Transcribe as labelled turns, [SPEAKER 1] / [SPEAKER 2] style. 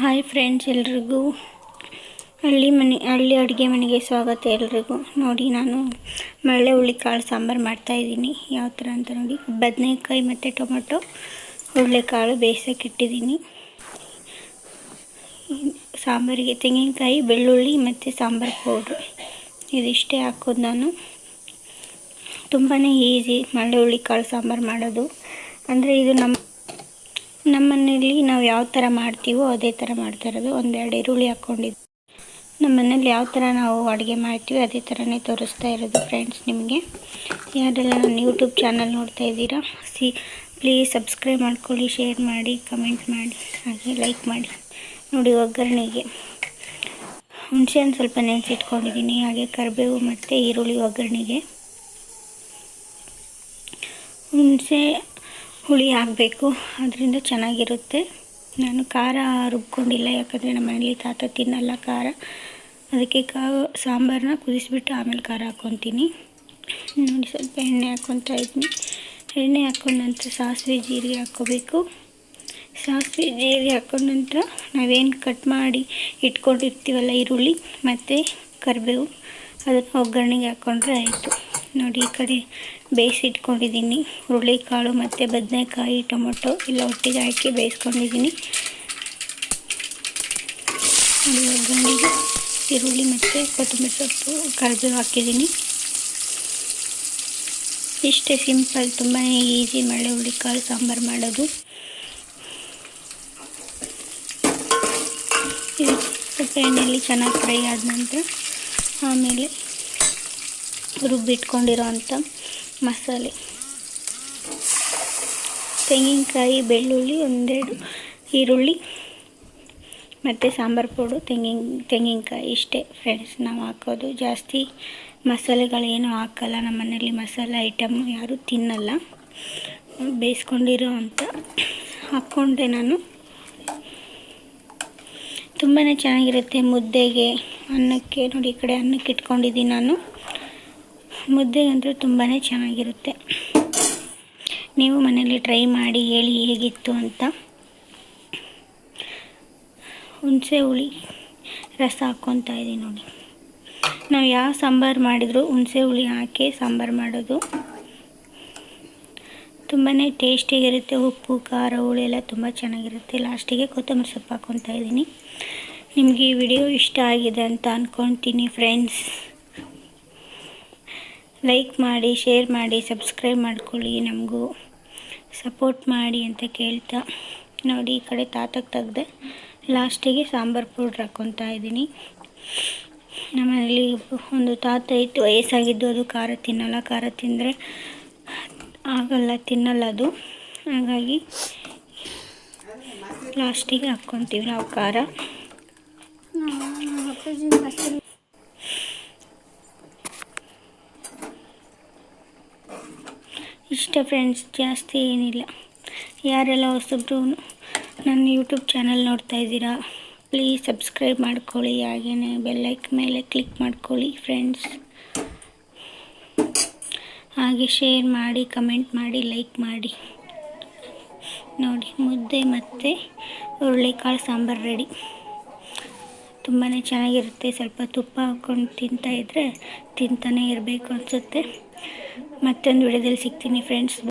[SPEAKER 1] Hi friends ಎಲ್ರಿಗೂ. ಹಳ್ಳಿ ಮನೆ, ಹಳ್ಳಿ ಅಡುಗೆ ಮನೆಗೆ ಸ್ವಾಗತ ಎಲ್ರಿಗೂ. ನೋಡಿ ನಾನು ಮಳೆ ಹುಳಿಕಾಳು ಸಾಂಬಾರು ಮಾಡ್ತಾಯಿದ್ದೀನಿ ಯಾವ ಥರ ಅಂತ ನೋಡಿ. ಬದನೆಕಾಯಿ ಮತ್ತು ಟೊಮೊಟೊ, ಹುರುಳಿಕಾಳು ಬೇಯಿಸೋಕೆ ಇಟ್ಟಿದ್ದೀನಿ. ಸಾಂಬಾರಿಗೆ ತೆಂಗಿನಕಾಯಿ, ಬೆಳ್ಳುಳ್ಳಿ ಮತ್ತು ಸಾಂಬಾರು ಪೌಡ್ರು. ಇದಿಷ್ಟೇ ಹಾಕೋದು ನಾನು. ತುಂಬಾ ಈಸಿ ಮಳೆ ಹುಳಿಕಾಳು ಸಾಂಬಾರು ಮಾಡೋದು. ಅಂದರೆ ಇದು ನಮ್ಮ ನಮ್ಮ ಮನೇಲಿ ನಾವು ಯಾವ ಥರ ಮಾಡ್ತೀವೋ ಅದೇ ಥರ ಮಾಡ್ತಾ ಇರೋದು. ಒಂದೆರಡು ಈರುಳ್ಳಿ ಹಾಕ್ಕೊಂಡಿದ್ದು. ನಮ್ಮ ಮನೇಲಿ ಯಾವ ಥರ ನಾವು ಅಡುಗೆ ಮಾಡ್ತೀವಿ ಅದೇ ಥರನೇ ತೋರಿಸ್ತಾ ಇರೋದು ಫ್ರೆಂಡ್ಸ್ ನಿಮಗೆ. ಯಾರೆಲ್ಲ ನನ್ನ ಯೂಟ್ಯೂಬ್ ಚಾನಲ್ ನೋಡ್ತಾ ಇದ್ದೀರಾ, ಸಿ ಪ್ಲೀಸ್ ಸಬ್ಸ್ಕ್ರೈಬ್ ಮಾಡ್ಕೊಳ್ಳಿ ಶೇರ್ ಮಾಡಿ ಕಮೆಂಟ್ ಮಾಡಿ, ಹಾಗೆ ಲೈಕ್ ಮಾಡಿ. ನೋಡಿ ಒಗ್ಗರಣೆಗೆ. ಹುಣಸೆಹಣ್ಣು ಸ್ವಲ್ಪ ನೆನೆಸಿಟ್ಕೊಂಡಿದ್ದೀನಿ, ಹಾಗೆ ಕರಿಬೇವು ಮತ್ತು ಈರುಳ್ಳಿ ಒಗ್ಗರಣೆಗೆ. ಹುಣಸೆ ಹುಳಿ ಹಾಕಬೇಕು. ಅದರಿಂದ ಚೆನ್ನಾಗಿರುತ್ತೆ. ನಾನು ಖಾರ ರುಬ್ಕೊಂಡಿಲ್ಲ, ಯಾಕಂದರೆ ನಮ್ಮ ಮನೇಲಿ ತಾತ ತಿನ್ನಲ್ಲ ಖಾರ. ಅದಕ್ಕೆ ಕಾ ಸಾಂಬಾರನ್ನ ಕುದಿಸ್ಬಿಟ್ಟು ಆಮೇಲೆ ಖಾರ ಹಾಕ್ಕೊತೀನಿ. ನೋಡಿ, ಸ್ವಲ್ಪ ಎಣ್ಣೆ ಹಾಕ್ಕೊತಾ ಇದ್ದೀನಿ. ಎಣ್ಣೆ ಹಾಕ್ಕೊಂಡ ನಂತರ ಸಾಸಿವೆ ಜೀರಿಗೆ ಹಾಕ್ಕೋಬೇಕು. ಸಾಸಿವೆ ಜೀರಿಗೆ ಹಾಕ್ಕೊಂಡ ನಂತರ ನಾವೇನು ಕಟ್ ಮಾಡಿ ಇಟ್ಕೊಂಡಿರ್ತೀವಲ್ಲ ಈರುಳ್ಳಿ, ಮತ್ತು ಕರಿಬೇವು, ಅದನ್ನು ಒಗ್ಗರಣೆಗೆ ಹಾಕ್ಕೊಂಡ್ರೆ ಆಯಿತು. ನೋಡಿ ಈ ಕಡೆ ಬೇಯಿಸಿಟ್ಕೊಂಡಿದ್ದೀನಿ ಹುರುಳಿಕಾಳು ಮತ್ತು ಬದನೆಕಾಯಿ, ಟೊಮೊಟೊ ಇಲ್ಲ ಒಟ್ಟಿಗೆ ಹಾಕಿ ಬೇಯಿಸ್ಕೊಂಡಿದ್ದೀನಿ. ಒಗ್ಗರಣೆಗೆ ಈರುಳ್ಳಿ ಮತ್ತು ಕೊತ್ತಂಬರಿ ಸೊಪ್ಪು ಕರಿಬೇವು ಹಾಕಿದ್ದೀನಿ. ಇಷ್ಟೇ ಸಿಂಪಲ್ ತುಂಬಾ ಈಸಿ ಮಳೆ ಹುಳಿಕಾಳು ಸಾಂಬಾರು ಮಾಡೋದು. ಸ್ವಲ್ಪ ಎಣ್ಣೆಯಲ್ಲಿ ಚೆನ್ನಾಗಿ ಫ್ರೈ ಆದ ನಂತರ ಆಮೇಲೆ ರುಬ್ಬಿಟ್ಕೊಂಡಿರೋ ಅಂಥ ಮಸಾಲೆ. ತೆಂಗಿನಕಾಯಿ, ಬೆಳ್ಳುಳ್ಳಿ, ಒಂದೆರಡು ಈರುಳ್ಳಿ ಮತ್ತು ಸಾಂಬಾರು ಪೌಡು ತೆಂಗಿನ, ತೆಂಗಿನಕಾಯಿ ಇಷ್ಟೇ ಫ್ರೆಂಡ್ಸ್ ನಾವು ಹಾಕೋದು ಜಾಸ್ತಿ ಮಸಾಲೆಗಳೇನು ಹಾಕಲ್ಲ. ನಮ್ಮ ಮನೆಯಲ್ಲಿ ಮಸಾಲೆ ಐಟಮ್ ಯಾರೂ ತಿನ್ನಲ್ಲ. ಬೇಯಿಸ್ಕೊಂಡಿರೋ ಅಂತ ಹಾಕ್ಕೊಂಡೆ ನಾನು. ತುಂಬಾ ಚೆನ್ನಾಗಿರುತ್ತೆ ಮುದ್ದೆಗೆ ಅನ್ನಕ್ಕೆ, ನೋಡಿ ಈ ಕಡೆ ಅನ್ನಕ್ಕೆ ಇಟ್ಕೊಂಡಿದ್ದೀನಿ ನಾನು. ಮುದ್ದೆಗಂತೂ ತುಂಬಾ ಚೆನ್ನಾಗಿರುತ್ತೆ. ನೀವು ಮನೇಲಿ ಟ್ರೈ ಮಾಡಿ ಹೇಳಿ ಹೇಗಿತ್ತು ಅಂತ. ಹುಣಸೆ ಹುಳಿ, ರಸ ಹಾಕ್ಕೊತಾ ಇದ್ದೀನಿ ನೋಡಿ. ನಾವು ಯಾವ ಸಾಂಬಾರು ಮಾಡಿದ್ರು ಹುಣಸೆ ಹುಳಿ ಹಾಕಿ ಸಾಂಬಾರು ಮಾಡೋದು. ತುಂಬಾ ಟೇಸ್ಟಿಯಾಗಿರುತ್ತೆ ಉಪ್ಪು, ಖಾರ, ಹುಳಿ ಎಲ್ಲ ತುಂಬ ಚೆನ್ನಾಗಿರುತ್ತೆ. ಲಾಸ್ಟಿಗೆ ಕೊತ್ತಂಬರಿ ಸೊಪ್ಪು ಹಾಕ್ಕೊತಾ ಇದ್ದೀನಿ. ನಿಮಗೆ ಈ ವಿಡಿಯೋ ಇಷ್ಟ ಆಗಿದೆ ಅಂತ ಅಂದ್ಕೊತೀನಿ ಫ್ರೆಂಡ್ಸ್ ಲೈಕ್ ಮಾಡಿ ಶೇರ್ ಮಾಡಿ ಸಬ್ಸ್ಕ್ರೈಬ್ ಮಾಡ್ಕೊಳ್ಳಿ ನಮಗೂ. ಸಪೋರ್ಟ್ ಮಾಡಿ ಅಂತ ಕೇಳ್ತಾ. ನೋಡಿ ಈ ಕಡೆ ತಾತಕ್ಕೆ ತೆಗ್ದೆ. ಲಾಸ್ಟಿಗೆ ಸಾಂಬಾರು ಪೌಡ್ರ್ ಹಾಕ್ಕೊತಾ ಇದ್ದೀನಿ. ನಮ್ಮನೇಲಿ ಒಂದು ತಾತ ಇತ್ತು ವಯಸ್ಸಾಗಿದ್ದು ಅದು ಖಾರ ತಿನ್ನಲ್ಲ. ಖಾರ ತಿಂದರೆ ಆಗಲ್ಲ, ತಿನ್ನಲ್ಲ ಅದು. ಹಾಗಾಗಿ ಲಾಸ್ಟಿಗೆ ಹಾಕ್ಕೊತೀವಿ ನಾವು ಖಾರ. ಇಷ್ಟ ಫ್ರೆಂಡ್ಸ್ ಜಾಸ್ತಿ ಏನಿಲ್ಲ. ಯಾರೆಲ್ಲ ಹೊಸಬ್ರು ನನ್ನ ಯೂಟ್ಯೂಬ್ ಚಾನಲ್ ನೋಡ್ತಾ ಇದ್ದೀರಾ ಪ್ಲೀಸ್ ಸಬ್ಸ್ಕ್ರೈಬ್ ಮಾಡ್ಕೊಳ್ಳಿ. ಹಾಗೆಯೇ ಬೆಲ್ಲೈಕ್ ಮೇಲೆ ಕ್ಲಿಕ್ ಮಾಡ್ಕೊಳ್ಳಿ ಫ್ರೆಂಡ್ಸ್ ಹಾಗೆ ಶೇರ್ ಮಾಡಿ ಕಮೆಂಟ್ ಮಾಡಿ ಲೈಕ್ ಮಾಡಿ. ನೋಡಿ, ಮುದ್ದೆ ಮತ್ತು ಹುರುಳಿಕಾಳು ಸಾಂಬಾರು ರೆಡಿ ತುಂಬಾ ಚೆನ್ನಾಗಿರುತ್ತೆ. ಸ್ವಲ್ಪ ತುಪ್ಪ ಹಾಕ್ಕೊಂಡು ತಿಂತಾಯಿದ್ರೆ ತಿಂತಾನೆ ಇರಬೇಕು ಅನಿಸುತ್ತೆ. ಮತ್ತೊಂದು ವಿಡಿಯೋದಲ್ಲಿ ಸಿಗ್ತೀನಿ ಫ್ರೆಂಡ್ಸ್